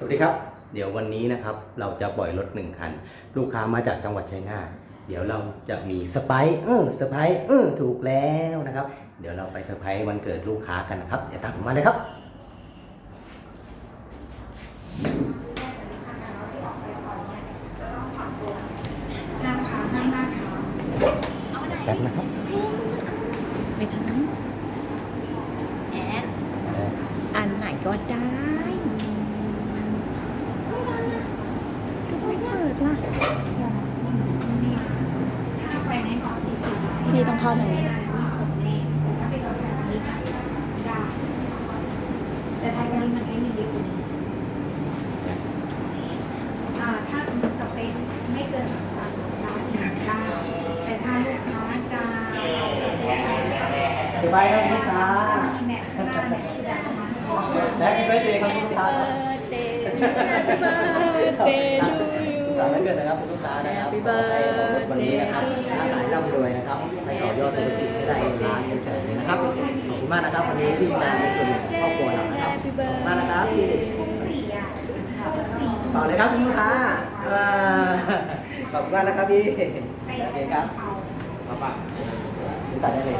สวัสดีครับ เดี๋ยววันนี้นะครับเราจะปล่อยรถหนึ่งคัน ลูกค้ามาจากจังหวัดชัยนาทเดี๋ยวเราจะมีสไปซ์เออสไปซ์เออถูกแล้วนะครับ เดี๋ยวเราไปเซอร์ไพรส์วันเกิดลูกค้ากันนะครับเดี๋ยวตามผมมาเลยครับนั่งขานั่งหน้าช้าแป๊บนะครับไปทางนั้นแอนอันไหนก็ได้ก็ ไม่เปิดล่ะถ้าไปในก่อนที่สุดพี่ต้องเข้าทางนี้ผมเองถ้าเป็นแบบนี้ได้แต่ทางนี้มันใช้เงินเยอะกว่านี้อ่าถ้าสมมติสเปคไม่เกินสามสามเก้าสี่เก้าแต่ถ้าลูกค้าจะเอาสเปคอะไรสบายครับลูกค้าแมทข้างหน้าแมทที่ได้ประมาณและอีกไม่เจครับลูกค้าครับ birthday to you สามวันเกิดนะครับลูกค้านะครับ Happy birthday วันนี้นะครับค้าขายร่ำรวยนะครับให้ต่อยอดธุรกิจให้ได้เงินล้านเงินแสนเลยนะครับขอบคุณมากนะครับวันนี้ที่มาในส่วนของครอบครัวเรานะครับขอบคุณมากนะครับที่สี่อะสี่ต่อเลยครับคุณลูกค้าเอ่อขอบคุณมากนะครับพี่โอเคครับเอามาป่ะตัดได้เลย